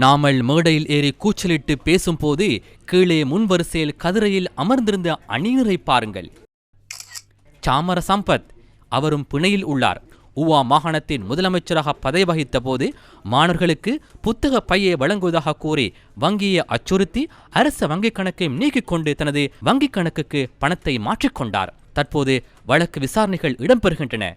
நாமல் மேடையில் ஏறி கூச்சலிட்டு பேசும்போது கீழே முன்வரிசையில் கதிரையில் அமர்ந்திருந்த அணியினரை பாருங்கள். சாமர சம்பத் அவரும் பிணையில் உள்ளார். உவா மாகாணத்தின் முதலமைச்சராக பதவி வகித்த போது மாணவர்களுக்கு புத்தக பையை வழங்குவதாக கூறி வங்கியை அச்சுறுத்தி அரச வங்கிக் கணக்கையும் நீக்கிக் கொண்டு தனது வங்கிக் கணக்குக்கு பணத்தை மாற்றிக்கொண்டார் தற்போது வழக்கு விசாரணைகள் இடம்பெறுகின்றன.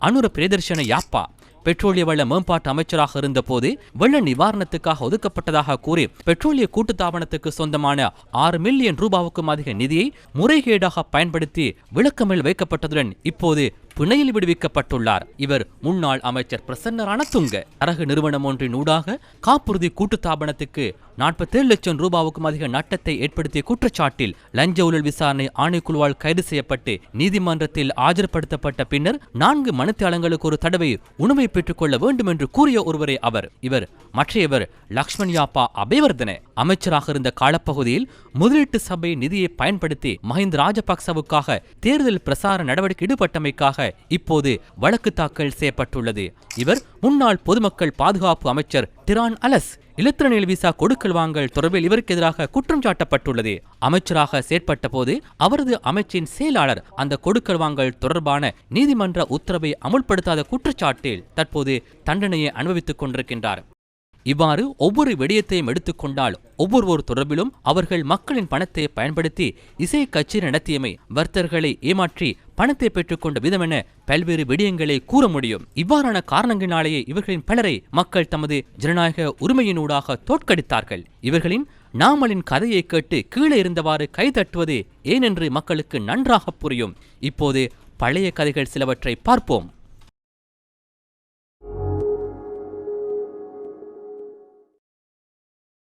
அனுர பிரியதர்ஷன யாப்பா. பெட்ரோலிய வள மேம்பாட்டு அமைச்சராக இருந்தபோது வெள்ள நிவாரணத்துக்காக ஒதுக்கப்பட்டதாக கூறி பெட்ரோலிய கூட்டுத்தாபனத்துக்கு சொந்தமான ஆறு மில்லியன் ரூபாவுக்கும் அதிக நிதியை முறைகேடாக பயன்படுத்தி விளக்கமில் வைக்கப்பட்டதுடன் இப்போது பிணையில் விடுவிக்கப்பட்டுள்ளார். இவர் முன்னாள் அமைச்சர் பிரசன்ன துங்க அரகு நிறுவனம் ஒன்றின் ஊடாக காப்புறுதி கூட்டுத்தாபனத்துக்கு நாற்பத்தேழு லட்சம் ரூபாவுக்கும் அதிக நட்டத்தை ஏற்படுத்திய குற்றச்சாட்டில் லஞ்ச ஊழல் விசாரணை ஆணைக்குழுவால் கைது செய்யப்பட்டு நீதிமன்றத்தில் ஆஜர்படுத்தப்பட்ட பின்னர் நான்கு மனுத்தாளங்களுக்கு ஒரு தடவை உணவை பெற்றுக்கொள்ள வேண்டும் என்று கூறிய ஒருவரே அவர். இவர் மற்றையவர் லக்ஷ்மண் யாப்பா அபேவர்தன அமைச்சராக இருந்த காலப்பகுதியில் முதலீட்டு சபை நிதியை பயன்படுத்தி மஹிந்த ராஜபக்சவுக்காக தேர்தல் பிரசார நடவடிக்கை ஈடுபட்டமைக்காக இப்போது வழக்கு தாக்கல் செய்யப்பட்டுள்ளது. இவர் முன்னாள் பொதுமக்கள் பாதுகாப்பு அமைச்சர் டிரான் அலஸ் இலத்திரனியல் விசா கொடுக்கல் வாங்கல் தொடர்பில் இவருக்கு எதிராக குற்றம் சாட்டப்பட்டுள்ளது. அமைச்சராக செயற்பட்ட போது அவரது அமைச்சின் செயலாளர் அந்த கொடுக்கல் வாங்கல் தொடர்பான நீதிமன்ற உத்தரவை அமுல்படுத்தாத குற்றச்சாட்டில் தற்போது தண்டனையை அனுபவித்துக் கொண்டிருக்கின்றார். இவ்வாறு ஒவ்வொரு விடயத்தையும் எடுத்துக்கொண்டால் ஒவ்வொருவர் தொடர்பிலும் அவர்கள் மக்களின் பணத்தை பயன்படுத்தி இசை கட்சி நடத்தியமை வர்த்தர்களை ஏமாற்றி பணத்தை பெற்றுக்கொண்ட விதம் என பல்வேறு விடயங்களை கூற முடியும். இவ்வாறான காரணங்களினாலேயே இவர்களின் பலரை மக்கள் தமது ஜனநாயக உரிமையினூடாக தோற்கடித்தார்கள். இவர்களின் நாமலின் கதையை கேட்டு கீழே இருந்தவாறு கைதட்டுவது ஏனென்று மக்களுக்கு நன்றாக புரியும். இப்போது பழைய கதைகள் சிலவற்றை பார்ப்போம்.